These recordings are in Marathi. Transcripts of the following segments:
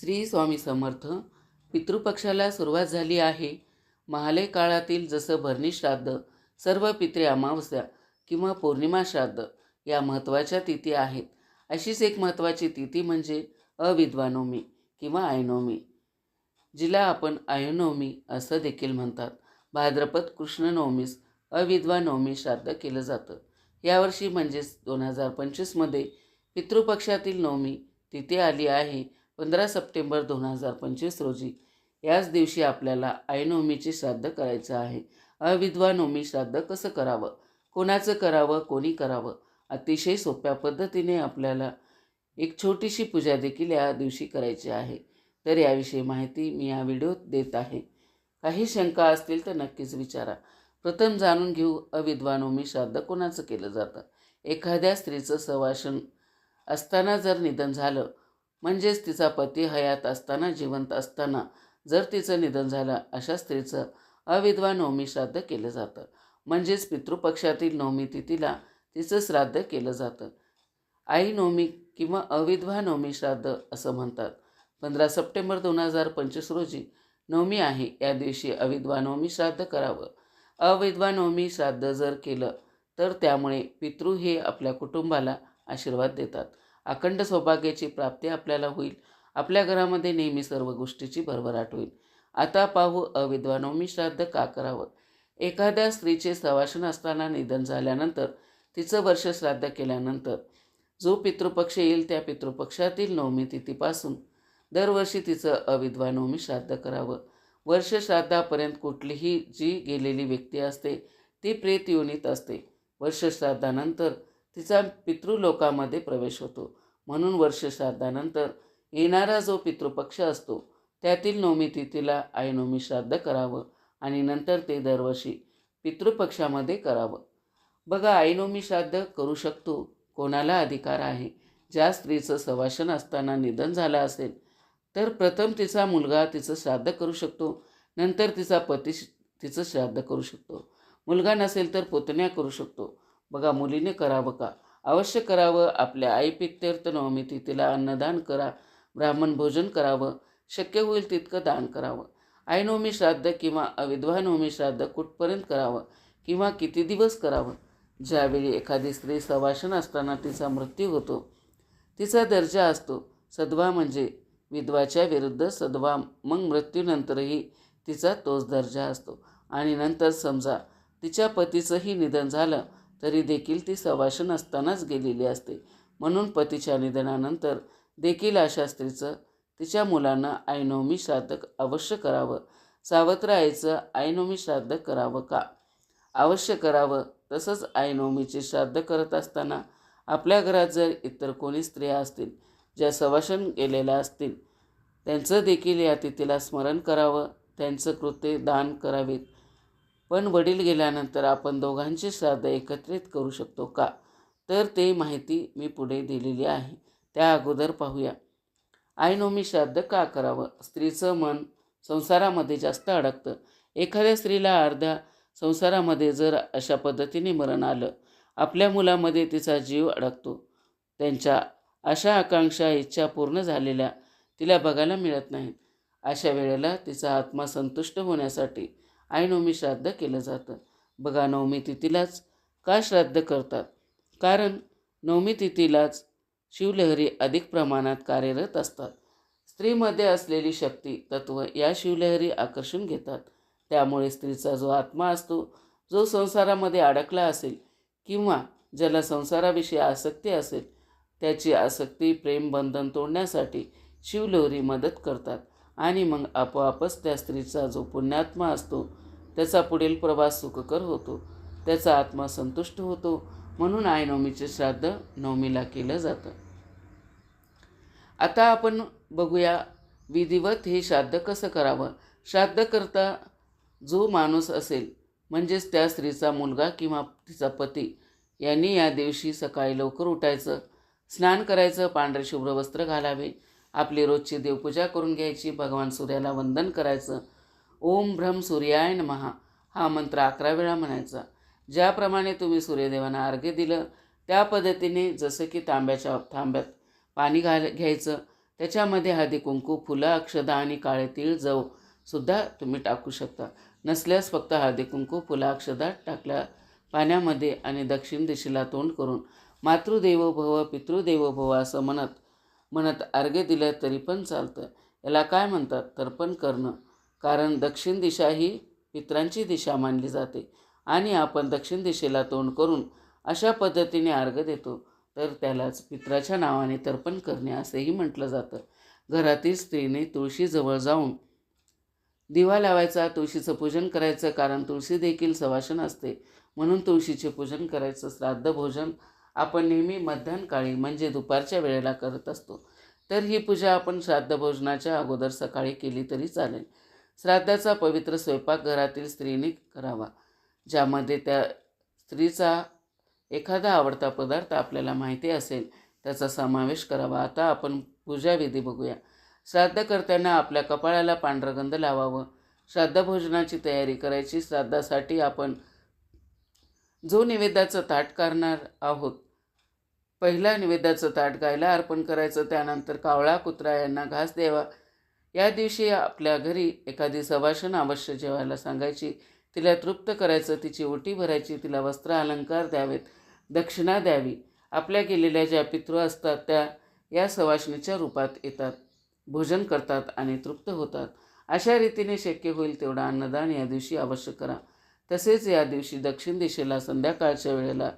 श्री स्वामी समर्थ पितृपक्षाला सुरुवात झाली आहे. महालय काळातील जसं भरणी श्राद्ध सर्व पित्रे अमावस्या किंवा पौर्णिमा श्राद्ध या महत्त्वाच्या तिथी आहेत. अशीच एक महत्त्वाची तिथी म्हणजे अविद्वानवमी किंवा आयनवमी जिला आपण आयनवमी असं देखील म्हणतात. भाद्रपद कृष्णनवमीस अविद्वानवमी श्राद्ध केलं जातं. यावर्षी म्हणजेच दोन हजार पंचवीसमध्ये पितृपक्षातील नवमी तिथे आली आहे. पंधरा सप्टेंबर दोन हजार पंचवीस रोजी. याच दिवशी आपल्याला आयनवमीचे श्राद्ध करायचं आहे. अविद्वा नवमी श्राद्ध कसं करावं? कोणाचं करावं? कोणी करावं? अतिशय सोप्या पद्धतीने आपल्याला एक छोटीशी पूजा देखील या दिवशी करायची आहे. तर याविषयी माहिती मी या व्हिडिओत देत आहे. काही शंका असतील तर नक्कीच विचारा. प्रथम जाणून घेऊ अविद्वानोमी श्राद्ध कोणाचं केलं जातं? एखाद्या स्त्रीचं सवाशन असताना जर निधन झालं म्हणजेच तिचा पती हयात असताना जिवंत असताना जर तिचं निधन झालं अशा स्त्रीचं अविधवा नवमी श्राद्ध केलं जातं. म्हणजेच पितृपक्षातील नवमी तिथीला तिचं श्राद्ध केलं जातं. आई नवमी किंवा अविधवा नवमी श्राद्ध असं म्हणतात. पंधरा सप्टेंबर दोन हजार पंचवीस रोजी नवमी आहे या दिवशी अविधवा नवमी श्राद्ध करावं. अविधवा नवमी श्राद्ध जर केलं तर त्यामुळे पितृ हे आपल्या कुटुंबाला आशीर्वाद देतात. अखंड सौभाग्याची प्राप्ती आपल्याला होईल. आपल्या घरामध्ये नेहमी सर्व गोष्टीची भरभराट होईल. आता पाहू अविद्वानो मी श्राद्ध का करावं? एखाद्या स्त्रीचे सवासन असताना निधन झाल्यानंतर तिचं वर्ष श्राद्ध केल्यानंतर जो पितृपक्ष येईल त्या पितृपक्षातील नवमी तिथीपासून दरवर्षी तिचं अविधवा नवमी श्राद्ध करावं? वर्ष श्राद्धापर्यंत कुठलीही जी गेलेली व्यक्ती असते ती प्रेत योनीत असते. वर्ष श्राद्धानंतर तिचा पितृलोकामध्ये प्रवेश होतो. म्हणून वर्ष श्राद्धानंतर येणारा जो पितृपक्ष असतो त्यातील नवमी तिथीला आईनोमी श्राद्ध करावं आणि नंतर ते दरवर्षी पितृपक्षामध्ये करावं. बघा आईनोमी श्राद्ध करू शकतो कोणाला अधिकार आहे? ज्या स्त्रीचं सवाशन असताना निधन झालं असेल तर प्रथम तिचा मुलगा तिचं श्राद्ध करू शकतो नंतर तिचा पती तिचं श्राद्ध करू शकतो. मुलगा नसेल तर पुतण्या करू शकतो. बघा मुलीने करावं का? अवश्य करावं. आपल्या आई पित्यर्थ नवमी तिथीला अन्नदान करा. ब्राह्मण भोजन करावं. शक्य होईल तितकं दान करावं. आईनवमी श्राद्ध किंवा अविधवा नवमी श्राद्ध कुठपर्यंत करावं? किंवा किती दिवस करावं? ज्यावेळी एखादी स्त्री सवासन असताना तिचा मृत्यू होतो तिचा दर्जा असतो. सद्वा म्हणजे विधवाच्या विरुद्ध सद्वा मग मृत्यूनंतरही तिचा तोच दर्जा असतो. आणि नंतर समजा तिच्या पतीचंही निधन झालं तरी देखील ती सवासन असतानाच गेलेली असते. म्हणून पतीच्या निधनानंतर देखील आशा स्त्रीचं तिच्या मुलांना आयनोमी श्राद्ध अवश्य करावं. सावत्र आईचं आयनोमी श्राद्ध करावं का? अवश्य करावं. तसंच आयनोमीचे श्राद्ध करत असताना आपल्या घरात जर इतर कोणी स्त्रिया असतील ज्या सवासन गेलेल्या असतील त्यांचं देखील या तिथीला स्मरण करावं. त्यांचं कृत्य दान करावेत. पण वडील गेल्यानंतर आपण दोघांचे श्राद्ध एकत्रित करू शकतो का? तर ते माहिती मी पुढे दिलेली आहे. त्या अगोदर पाहूया. आईनोमी श्राद्ध का करावं? स्त्रीचं मन संसारामध्ये जास्त अडकतं. एखाद्या स्त्रीला अर्ध्या संसारामध्ये जर अशा पद्धतीने मरण आलं आपल्या मुलामध्ये तिचा जीव अडकतो. त्यांच्या अशा आकांक्षा इच्छा पूर्ण झालेल्या तिला बघायला मिळत नाहीत. अशा वेळेला तिचा आत्मा संतुष्ट होण्यासाठी आईनवमी श्राद्ध केलं जातं. बघा नवमी तिथीलाच का श्राद्ध करतात? कारण नवमी तिथीलाच शिवलहरी अधिक प्रमाणात कार्यरत असतात. स्त्रीमध्ये असलेली शक्ती तत्व या शिवलहरी आकर्षून घेतात. त्यामुळे स्त्रीचा जो आत्मा असतो जो संसारामध्ये अडकला असेल किंवा ज्याला संसाराविषयी आसक्ती असेल त्याची आसक्ती प्रेमबंधन तोडण्यासाठी शिवलहरी मदत करतात. आणि मग आपोआपच त्या स्त्रीचा जो पुण्यात्मा असतो त्याचा पुढील प्रवास सुखकर होतो. त्याचा आत्मा संतुष्ट होतो. म्हणून आयनवमीचे श्राद्ध नवमीला केलं जातं. आता आपण बघूया विधिवत हे श्राद्ध कसं करावं? श्राद्ध करता जो माणूस असेल म्हणजेच त्या स्त्रीचा मुलगा किंवा तिचा पती यांनी या दिवशी सकाळी लवकर उठायचं स्नान करायचं पांढरे शुभ्र वस्त्र घालावे आपली रोजची देवपूजा करून घ्यायची भगवान सूर्याला वंदन करायचं. ओम भ्रम सूर्याय नमहा हा मंत्र अकरा वेळा म्हणायचा. ज्याप्रमाणे तुम्ही सूर्यदेवांना अर्घ्य दिलं त्या पद्धतीने जसं की तांब्याच्या तांब्यात पाणी घाल घ्यायचं त्याच्यामध्ये हळदी कुंकू फुलं अक्षदा आणि काळे तीळ जव सुद्धा तुम्ही टाकू शकता. नसल्यास फक्त हळदी कुंकू फुलं अक्षदा टाकल्या पाण्यामध्ये आणि दक्षिण दिशेला तोंड करून मातृदेवो भव पितृदेवो भव असं म्हणत म्हणत अर्घ्य दिलं तरी पण चालतं. याला काय म्हणतात? तर्पण करणं. कारण दक्षिण दिशा ही पित्रांची दिशा मानली जाते. आणि आपण दक्षिण दिशेला तोंड करून अशा पद्धतीने अर्घ्य देतो तर त्यालाच पित्राच्या नावाने तर्पण करणे असेही म्हटलं जातं. घरातील स्त्रीने तुळशीजवळ जाऊन दिवा लावायचा तुळशीचं पूजन करायचं कारण तुळशी देखील सवासन असते. म्हणून तुळशीचे पूजन करायचं श्राद्ध भोजन आपण नेहमी मध्यानकाळी म्हणजे दुपारच्या वेळेला करत असतो. तर ही पूजा आपण श्राद्ध भोजनाच्या अगोदर सकाळी केली तरी चालेल. श्राद्धाचा पवित्र स्वयंपाक घरातील स्त्रीने करावा ज्यामध्ये त्या स्त्रीचा एखादा आवडता पदार्थ आपल्याला माहिती असेल त्याचा समावेश करावा. आता आपण पूजाविधी बघूया. श्राद्ध करताना आपल्या कपाळाला पांढरगंध लावावं. श्राद्ध भोजनाची तयारी करायची. श्राद्धासाठी आपण जो निवेद्याचं ताट करणार आहोत पहिला निवेद्याचं ताट गायला अर्पण करायचं त्यानंतर कावळा कुत्रा यांना घास द्यावा. या दिवशी आपल्या घरी एखादी सवाशन अवश्य जेवायला सांगायची तिला तृप्त करायचं तिची ओटी भरायची तिला वस्त्र अलंकार द्यावेत दक्षिणा द्यावी. आपल्या गेलेल्या ज्या पितृ असतात त्या या सवाशणीच्या रूपात येतात भोजन करतात आणि तृप्त होतात. अशा रीतीने शक्य होईल तेवढा अन्नदान या दिवशी अवश्य करा. तसेच या दिवशी दक्षिण दिशेला संध्याकाळच्या वेळेला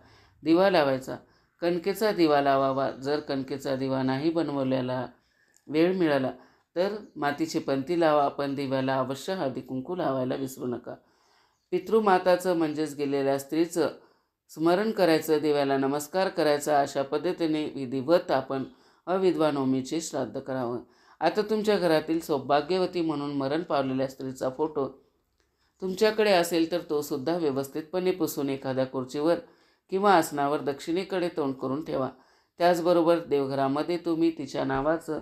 दिवा लावायचा. कणकेचा दिवा लावावा. जर कणकेचा दिवा नाही बनवलेला वेळ मिळाला तर मातीची पंती लावा. पण दिव्याला अवश्य हळदी कुंकू लावायला विसरू नका. पितृमाताचं म्हणजेच गेलेल्या स्त्रीचं स्मरण करायचं देवाला नमस्कार करायचा अशा पद्धतीने विधिवत आपण अविद्वानोमीचे श्राद्ध करावं. आता तुमच्या घरातील सौभाग्यवती म्हणून मरण पावलेल्या स्त्रीचा फोटो तुमच्याकडे असेल तर तो सुद्धा व्यवस्थितपणे पुसून एखाद्या खुर्चीवर किंवा आसनावर दक्षिणेकडे तोंड करून ठेवा. त्याचबरोबर देवघरामध्ये तुम्ही तिच्या नावाचं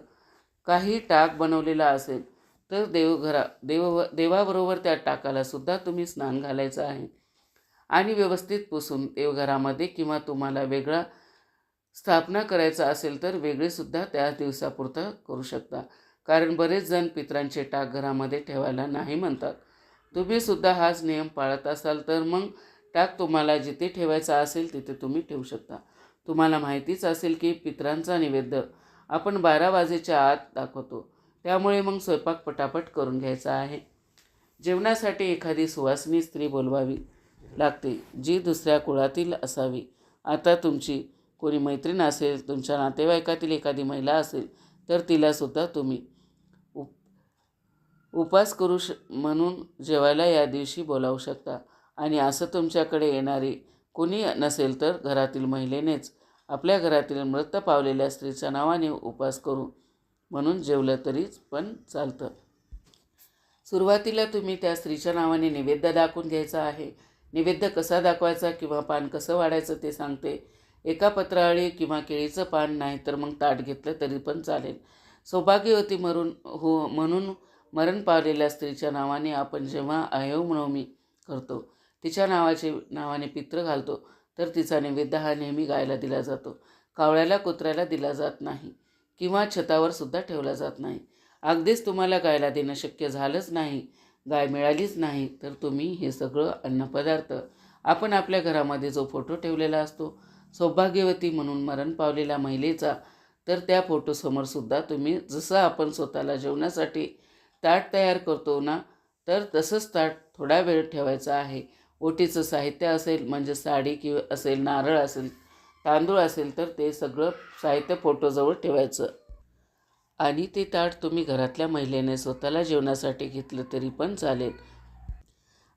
काही टाक बनवलेला असेल तर देवघरा देव देवाबरोबर त्या टाकाला सुद्धा तुम्ही स्नान घालायचं आहे. आणि व्यवस्थित पुसून देवघरामध्ये किंवा तुम्हाला वेगळा स्थापना करायचा असेल तर वेगळेसुद्धा त्या दिवसापुरतं करू शकता. कारण बरेच जण पित्रांचे टाक घरामध्ये ठेवायला नाही म्हणतात. तुम्ही सुद्धा हाच नियम पाळत असाल तर मग टाक तुम्हाला जिथे ठेवायचा असेल तिथे तुम्ही ठेवू शकता. तुम्हाला माहितीच असेल की पित्रांचा निवेद्य आपण बारा वाजेच्या आत दाखवतो. त्यामुळे मग स्वयंपाक पटापट करून घ्यायचा आहे. जेवणासाठी एखादी सुवासिनी स्त्री बोलवावी लागते जी दुसऱ्या कुळातील असावी. आता तुमची कोणी मैत्रीण असेल तुमच्या नातेवाईकातील एखादी महिला असेल तर तिलासुद्धा तुम्ही उपास करू श म्हणून जेवायला या दिवशी बोलावू शकता. आणि असं तुमच्याकडे येणारी कुणी नसेल तर घरातील महिलेनेच आपल्या घरातील मृत पावलेल्या स्त्रीच्या नावाने उपास करू म्हणून जेवलं तरीच पण चालतं. सुरुवातीला तुम्ही त्या स्त्रीच्या नावाने निवेद्य दाखवून घ्यायचा आहे. निवेद्य कसा दाखवायचा किंवा पान कसं वाढायचं ते सांगते. एका पत्रावळी किंवा केळीचं पान नाही तर मग ताट घेतलं तरी पण चालेल. सौभाग्यवती मरून हो म्हणून मरण पावलेल्या स्त्रीच्या नावाने आपण जेव्हा अयवनवमी करतो तिच्या नावाचे नावाने पित्र घालतो तर तिचा नैवेद्य हा नेहमी गायला दिला जातो. कावळ्याला कुत्र्याला दिला जात नाही किंवा छतावर सुद्धा ठेवला जात नाही. अगदीच तुम्हाला गायला देणं शक्य झालंच नाही गाय मिळालीच नाही तर तुम्ही हे सगळं अन्नपदार्थ. आपण आपल्या घरामध्ये जो फोटो ठेवलेला असतो सौभाग्यवती म्हणून मरण पावलेल्या महिलेचा तर त्या फोटोसमोरसुद्धा तुम्ही जसं आपण स्वतःला जेवणासाठी ताट तयार करतो ना तर तसंच ताट थोडा वेळ ठेवायचा आहे. ओटीचं साहित्य असेल म्हणजे साडी किंवा असेल नारळ असेल तांदूळ असेल तर ते सगळं साहित्य फोटोजवळ ठेवायचं. आणि ते ताट तुम्ही घरातल्या महिलेने स्वतःला जेवणासाठी घेतलं तरी पण चालेल.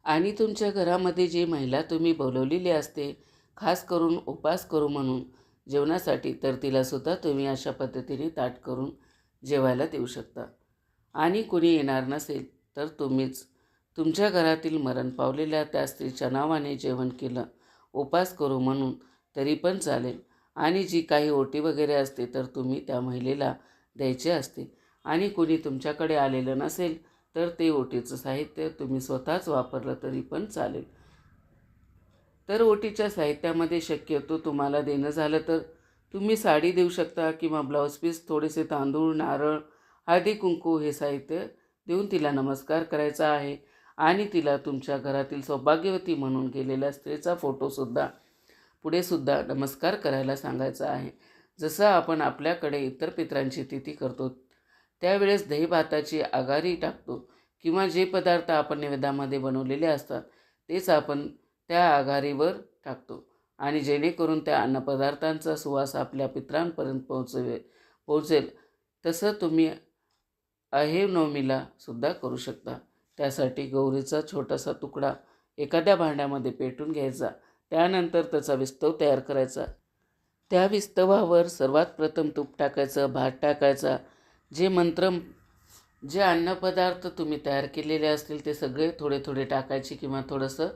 आणि तुमच्या घरामध्ये जी महिला तुम्ही बोलवलेली असते खास करून उपास करू म्हणून जेवणासाठी तर तिलासुद्धा तुम्ही अशा पद्धतीने ताट करून जेवायला देऊ शकता. आणि कुणी येणार नसेल तर तुम्हीच. तुमच्या घरातील मरण पावलेल्या त्या स्त्रीच्या नावाने जेवण केलं. उपास करू म्हणून तरी पण चालेल. आणि जी काही ओटी वगैरे असते तर तुम्ही त्या महिलेला द्यायचे असते. आणि कुणी तुमच्याकडे आलेलं नसेल तर ते ओटीचं साहित्य तुम्ही स्वतःच वापरलं तरी पण चालेल. तर ओटीच्या साहित्यामध्ये शक्यतो तुम्हाला देणं झालं तर तुम्ही साडी देऊ शकता किंवा ब्लाऊज पीस थोडेसे तांदूळ नारळ हळदी कुंकू हे साहित्य देऊन तिला नमस्कार करायचा आहे आणि तिला तुमच्या घरातील सौभाग्यवती म्हणून गेलेल्या स्त्रीचा फोटोसुद्धा पुढेसुद्धा नमस्कार करायला सांगायचा आहे. जसं आपण आपल्याकडे इतर पित्रांची तिथी करतो त्यावेळेस दही भाताची आघारी टाकतो किंवा जे पदार्थ आपण निवेदामध्ये बनवलेले असतात तेच आपण त्या आघारीवर टाकतो. आणि जेणेकरून त्या अन्नपदार्थांचा सुवास आपल्या पित्रांपर्यंत पोहोचवे पोहोचेल. तसं तुम्ही अहेव नवमीला सुद्धा करू शकता. त्यासाठी गौरीचा छोटासा तुकडा एखाद्या भांड्यामध्ये पेटून घ्यायचा. त्यानंतर त्याचा विस्तव तयार करायचा. त्या विस्तवावर सर्वात प्रथम तूप टाकायचं भात टाकायचा. जे मंत्र जे अन्नपदार्थ तुम्ही तयार केलेले असतील ते सगळे थोडे थोडे टाकायचे किंवा थोडंसं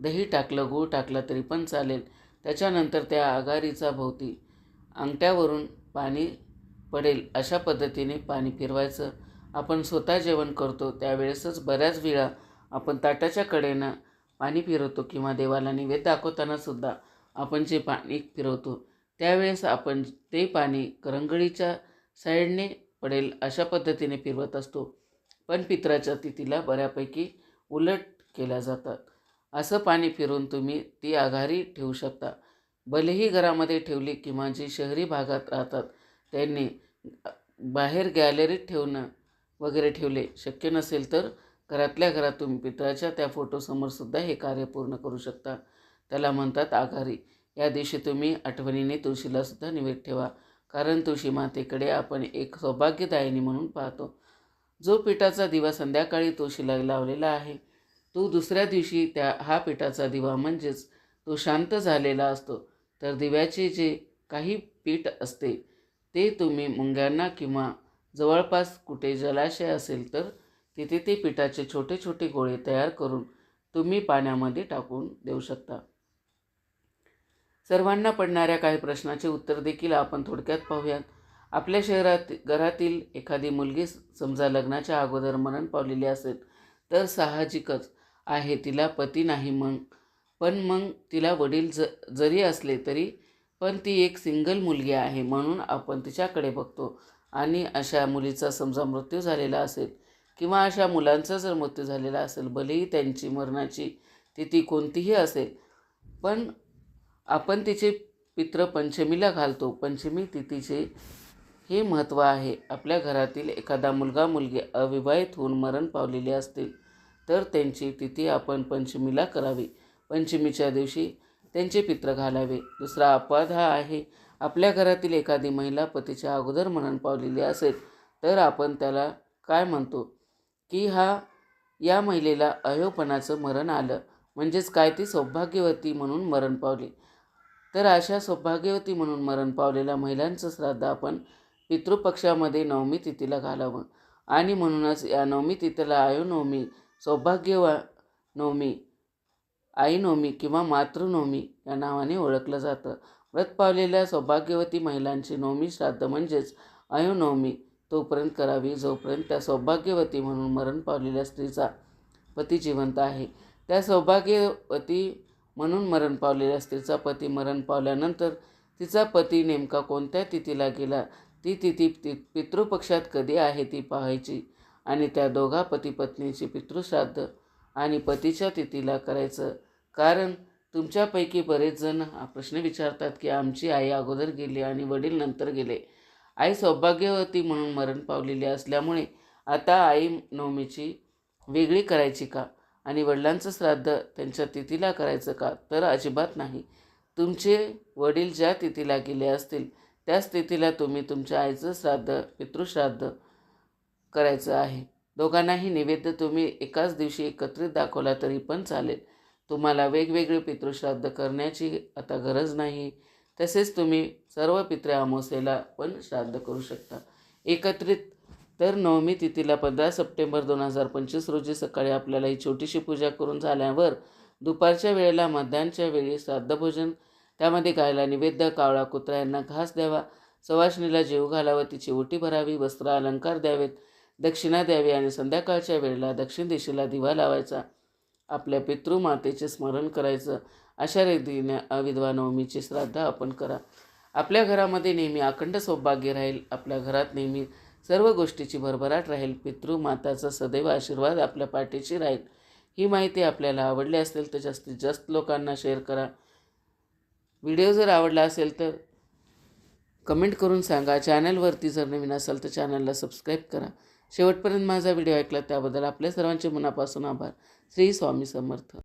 दही टाकलं गूळ टाकलं तरी पण चालेल. त्याच्यानंतर त्या आघारीचा भोवती अंगठ्यावरून पाणी पडेल अशा पद्धतीने पाणी फिरवायचं. आपण स्वतः जेवण करतो त्यावेळेसच बऱ्याच वेळा आपण ताटाच्या कडेनं पाणी फिरवतो किंवा देवाला निवेद दाखवताना सुद्धा आपण जे पाणी फिरवतो त्यावेळेस आपण ते पाणी करंगळीच्या साईडने पडेल अशा पद्धतीने फिरवत असतो. पण पित्राच्या तिथीला बऱ्यापैकी उलट केल्या जातात. असं पाणी फिरून तुम्ही ती आघारी ठेवू शकता. भलेही घरामध्ये ठेवली किंवा जी शहरी भागात राहतात त्यांनी बाहेर गॅलरीत ठेवणं वगैरे ठेवले. शक्य नसेल तर घरातल्या घरात तुम्ही पितळाच्या त्या फोटोसमोरसुद्धा हे कार्य पूर्ण करू शकता. त्याला म्हणतात आघारी या दिवशी तुम्ही आठवणीने तुळशीलासुद्धा निवेद ठेवा. कारण तुळशी मातेकडे आपण एक सौभाग्यदायिनी म्हणून पाहतो. जो पिठाचा दिवा संध्याकाळी तुळशीला लावलेला आहे तो दुसऱ्या दिवशी त्या हा पिठाचा दिवा म्हणजेच तो शांत झालेला असतो. तर दिव्याचे जे काही पीठ असते ते तुम्ही मुंग्यांना किंवा जवळपास कुठे जलाशय असेल तर तिथे ते पिठाचे छोटे छोटे गोळे तयार करून तुम्ही पाण्यामध्ये टाकून देऊ शकता. सर्वांना पडणाऱ्या काही प्रश्नाचे उत्तर देखील आपण थोडक्यात पाहूयात. आपल्या शहरात घरातील एखादी मुलगी समजा लग्नाच्या अगोदर मरण पावलेली असेल तर साहजिकच आहे तिला पती नाही मग. पण मग तिला वडील ज जरी असले तरी पण ती एक सिंगल मुलगी आहे म्हणून आपण तिच्याकडे बघतो. आणि अशा मुलीचा समजा मृत्यू झालेला असेल किंवा अशा मुलांचा जर मृत्यू झालेला असेल भलेही त्यांची मरणाची तिथी कोणतीही असेल पण आपण तिचे पित्र पंचमीला घालतो. पंचमी तिथीचे हे महत्त्व आहे. आपल्या घरातील एखादा मुलगा मुलगी अविवाहित होऊन मरण पावलेले असतील तर त्यांची तिथी आपण पंचमीला करावी. पंचमीच्या दिवशी त्यांचे पित्र घालावे. दुसरा अपवाद हा आहे आपल्या घरातील एखादी महिला पतीच्या अगोदर मरण पावलेली असेल तर आपण त्याला काय म्हणतो? की हा या महिलेला अयोपणाचं मरण आलं म्हणजेच काय ती सौभाग्यवती म्हणून मरण पावली. तर अशा सौभाग्यवती म्हणून मरण पावलेल्या महिलांचं श्राद्ध आपण पितृपक्षामध्ये नवमी तिथीला घालावं. आणि म्हणूनच या नवमी तिथीला आयोनवमी सौभाग्यवा नवमी आईनवमी किंवा मातृनवमी या नावाने ओळखलं जातं. व्रत पावलेल्या सौभाग्यवती महिलांची नवमी श्राद्ध म्हणजेच अयोनवमी. तोपर्यंत करावी जोपर्यंत त्या सौभाग्यवती म्हणून मरण पावलेल्या स्त्रीचा पती जिवंत आहे. त्या सौभाग्यवती म्हणून मरण पावलेल्या स्त्रीचा पती मरण पावल्यानंतर तिचा पती नेमका कोणत्या तिथीला गेला? ती तिथी ती पितृपक्षात कधी आहे ती पाहायची. आणि त्या दोघा पती पत्नीची पितृश्राद्ध आणि पतीच्या तिथीला करायचं कारण तुमच्यापैकी बरेच जण हा प्रश्न विचारतात की आमची आई अगोदर गेली आणि वडील नंतर गेले. आई सौभाग्यवती म्हणून मरण पावलेली असल्यामुळे आता आई नवमीची वेगळी करायची का? आणि वडिलांचं श्राद्ध त्यांच्या तिथीला करायचं का? तर अजिबात नाही. तुमचे वडील ज्या तिथीला गेले असतील त्याच तिथीला तुम्ही तुमच्या आईचं श्राद्ध पितृश्राद्ध करायचं आहे. दोघांनाही निवेद्य तुम्ही एकाच दिवशी एकत्रित दाखवला तरी पण चालेल. तुम्हाला वेगवेगळे पितृश्राद्ध करण्याची आता गरज नाही. तसेच तुम्ही सर्व पित्रे अमावस्येला पण श्राद्ध करू शकता. एकत्रित तर नवमी तिथीला पंधरा सप्टेंबर दोन हजार पंचवीस रोजी सकाळी आपल्याला ही छोटीशी पूजा करून झाल्यावर दुपारच्या वेळेला मध्यानच्या वेळी श्राद्धभोजन त्यामध्ये गायला निवेद्य कावळा कुत्रा यांना घास द्यावा. सवाशणीला जेव घालावा तिची ओटी भरावी वस्त्र अलंकार द्यावेत. दक्षिणा द्यावी आणि संध्याकाळच्या वेळेला दक्षिण दिशेला दिवा लावायचा. आपल्या पितृमातेचे स्मरण करायचं. अशा रीतीने अविधवा नवमीचे श्राद्ध आपण करा. आपल्या घरामध्ये नेहमी अखंड सौभाग्य राहील. आपल्या घरात नेहमी सर्व गोष्टीची भरभराट राहील. पितृ माताचा सदैव आशीर्वाद आपल्या पाठीशी राहील. ही माहिती आपल्याला आवडली असेल तर जास्तीत जास्त लोकांना शेअर करा. व्हिडिओ जर आवडला असेल तर कमेंट करून सांगा. चॅनलवरती जर नवीन असाल तर चॅनलला सबस्क्राईब करा. शेवटपर्यंत माझा व्हिडिओ ऐकला त्याबद्दल आपल्या सर्वांचे मनापासून आभार. श्री स्वामी समर्थ.